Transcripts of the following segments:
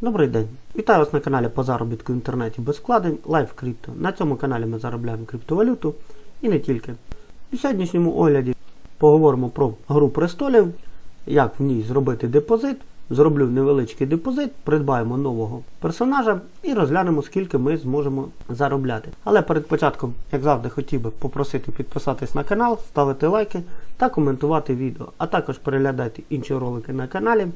Добрий день! Вітаю вас на каналі по заробітку в інтернеті без вкладень Live Crypto. На цьому каналі ми заробляємо криптовалюту і не тільки. У сьогоднішньому огляді поговоримо про гру престолів, як в ній зробити депозит. Зроблю невеличкий депозит, придбаємо нового персонажа і розглянемо, скільки ми зможемо заробляти. Але перед початком, як завжди, хотів би попросити підписатись на канал, ставити лайки та коментувати відео, а також переглядайте інші ролики на каналі.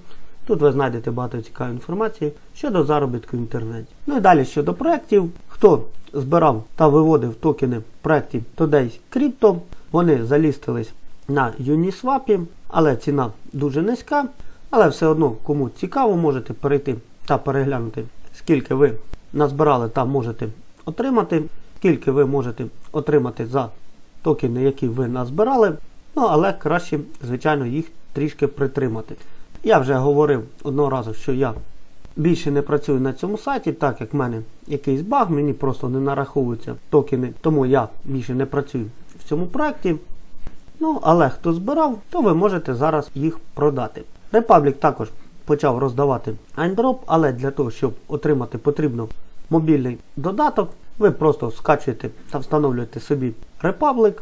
Тут ви знайдете багато цікавої інформації щодо заробітку в інтернеті. Ну і далі щодо проєктів. Хто збирав та виводив токени в проєкті Today's Crypto, вони залістились на Uniswap, але ціна дуже низька. Але все одно, кому цікаво, можете перейти та переглянути, скільки ви назбирали та можете отримати, скільки ви можете отримати за токени, які ви назбирали. Ну, але краще, звичайно, їх трішки притримати. Я вже говорив одного разу, що я більше не працюю на цьому сайті, так як в мене якийсь баг, мені просто не нараховуються токени, тому я більше не працюю в цьому проєкті. Ну, але хто збирав, то ви можете зараз їх продати. Republic також почав роздавати айндроп, але для того, щоб отримати потрібно мобільний додаток, ви просто скачуєте та встановлюєте собі Republic,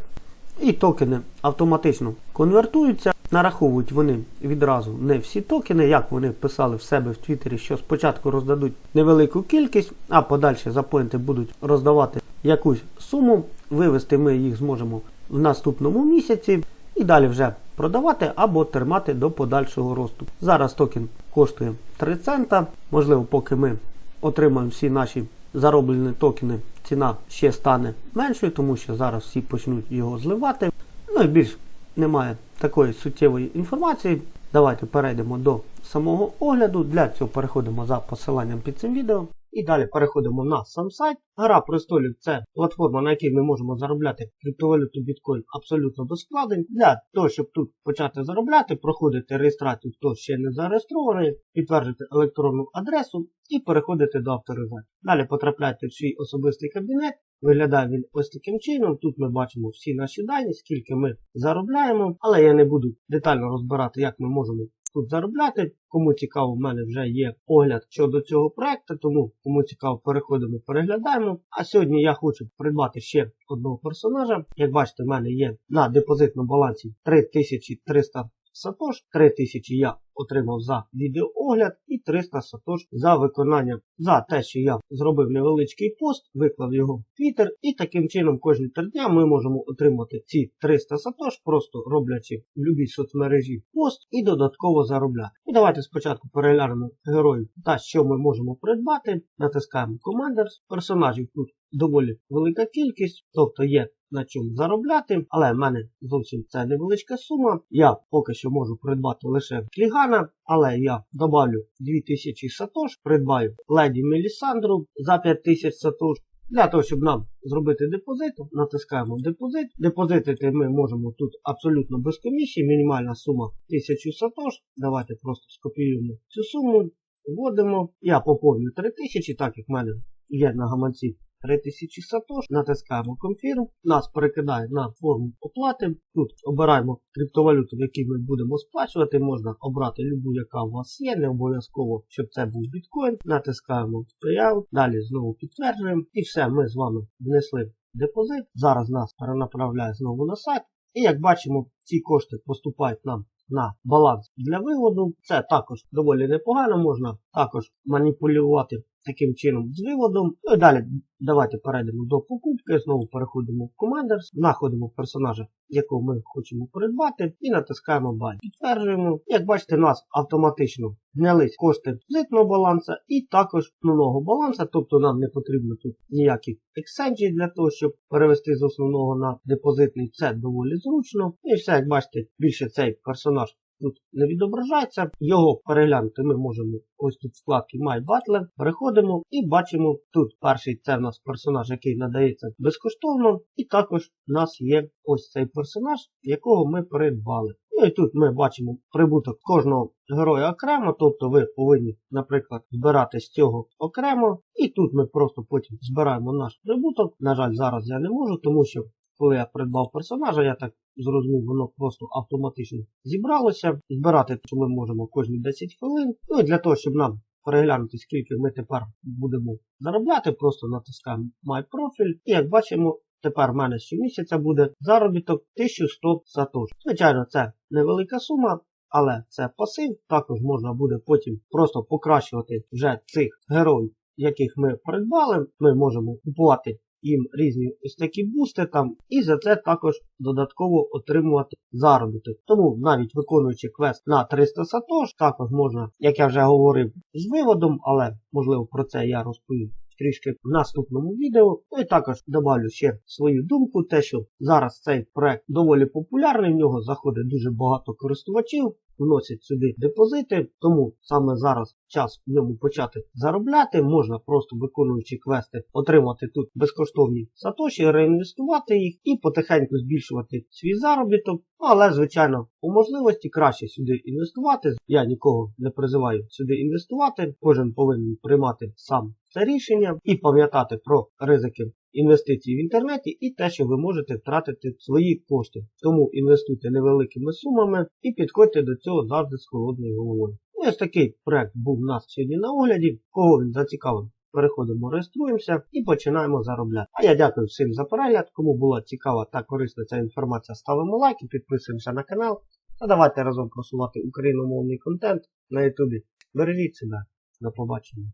і токени автоматично конвертуються. Нараховують вони відразу не всі токени, як вони писали в себе в Твіттері, що спочатку роздадуть невелику кількість, а подальше запоінти будуть роздавати якусь суму. Вивести ми їх зможемо в наступному місяці і далі вже продавати або тримати до подальшого росту. Зараз токен коштує 3 цента. Можливо, поки ми отримаємо всі наші зароблені токени, ціна ще стане меншою, тому що зараз всі почнуть його зливати. Ну і більш немає такої суттєвої інформації. Давайте перейдемо до самого огляду. Для цього переходимо за посиланням під цим відео. І далі переходимо на сам сайт. Гра престолів це платформа, на якій ми можемо заробляти криптовалюту біткоін абсолютно без вкладень. Для того, щоб тут почати заробляти, проходити реєстрацію, хто ще не зареєстрований, підтверджувати електронну адресу і переходити до авторизації. Далі потрапляйте в свій особистий кабінет. Виглядає він ось таким чином. Тут ми бачимо всі наші дані, скільки ми заробляємо, але я не буду детально розбирати, як ми можемо тут заробляти. Кому цікаво, в мене вже є огляд щодо цього проекту, тому кому цікаво, переходимо, переглядаємо. А сьогодні я хочу придбати ще одного персонажа. Як бачите, в мене є на депозитному балансі 3300 сатош, 3000 я отримав за відеоогляд і 300 сатош за виконання за те, що я зробив невеличкий пост, виклав його в Twitter, і таким чином кожні три дня ми можемо отримати ці 300 сатош, просто роблячи в любій соцмережі пост і додатково заробляти. І давайте спочатку переглянемо героїв та що ми можемо придбати. Натискаємо Commanders. Персонажів тут доволі велика кількість, тобто є на чому заробляти, але в мене зовсім це невеличка сума. Я поки що можу придбати лише Клігана, але я добавлю 2000 сатош, придбаю леді Мелісандру за 5000 сатош. Для того, щоб нам зробити депозит, натискаємо депозит. Депозитити ми можемо тут абсолютно без комісії, мінімальна сума 1000 сатош. Давайте просто скопіюємо цю суму, вводимо. Я поповню 3000, так як в мене є на гаманці 3000 сатош, натискаємо Confirm, нас перекидає на форму оплати. Тут обираємо криптовалюту, в якій ми будемо сплачувати. Можна обрати любу, яка у вас є, не обов'язково, щоб це був біткоін. Натискаємо Payout, далі знову підтверджуємо. І все, ми з вами внесли депозит. Зараз нас перенаправляє знову на сайт. І як бачимо, ці кошти поступають нам на баланс для виводу. Це також доволі непогано, можна також маніпулювати таким чином з виводом. Ну і далі давайте перейдемо до покупки, знову переходимо в Commanders, знаходимо персонажа, якого ми хочемо придбати, і натискаємо Buy. Підтверджуємо. Як бачите, у нас автоматично знялись кошти зитного баланса і також нового баланса, тобто нам не потрібно тут ніяких ексенджів для того, щоб перевести з основного на депозитний. Це доволі зручно. І все, як бачите, більше цей персонаж тут не відображається. Його переглянути ми можемо ось тут в вкладці My Battle. Переходимо і бачимо тут перший це в нас персонаж, який надається безкоштовно. І також в нас є ось цей персонаж, якого ми придбали. Ну і тут ми бачимо прибуток кожного героя окремо, тобто ви повинні, наприклад, збирати з цього окремо. І тут ми просто потім збираємо наш прибуток. На жаль, зараз я не можу, тому що коли я придбав персонажа, я так зрозумів, воно просто автоматично зібралося. Збирати що ми можемо кожні 10 хвилин. Ну і для того, щоб нам переглянути, скільки ми тепер будемо заробляти, просто натискаємо My Profile. І як бачимо, тепер в мене щомісяця буде заробіток 1100 сатош. Звичайно, це невелика сума. Але це пасив, також можна буде потім просто покращувати вже цих героїв, яких ми придбали. Ми можемо купувати їм різні ось такі бусти там, і за це також додатково отримувати заробіток. Тому навіть виконуючи квест на 300 сатош, також можна, як я вже говорив, з виводом, але можливо про це я розповім. Трішки в наступному відео. Ну і також добавлю ще свою думку, те, що зараз цей проект доволі популярний, в нього заходить дуже багато користувачів, вносять сюди депозити, тому саме зараз час в ньому почати заробляти. Можна просто виконуючи квести, отримати тут безкоштовні сатоші, реінвестувати їх і потихеньку збільшувати свій заробіток. Але, звичайно, по можливості краще сюди інвестувати. Я нікого не призиваю сюди інвестувати. Кожен повинен приймати сам це рішення і пам'ятати про ризики інвестицій в інтернеті і те, що ви можете втратити свої кошти. Тому інвестуйте невеликими сумами і підходьте до цього завжди з холодною головою. Ну, Ось такий проект був у нас сьогодні на огляді. Кого він зацікавив, переходимо, реєструємося і починаємо заробляти. А я дякую всім за перегляд. Кому була цікава та корисна ця інформація, ставимо лайки, підписуємося на канал. Та давайте разом просувати україномовний контент на ютубі. Бережіть себе. До побачення.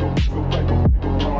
go, go, go, go, go,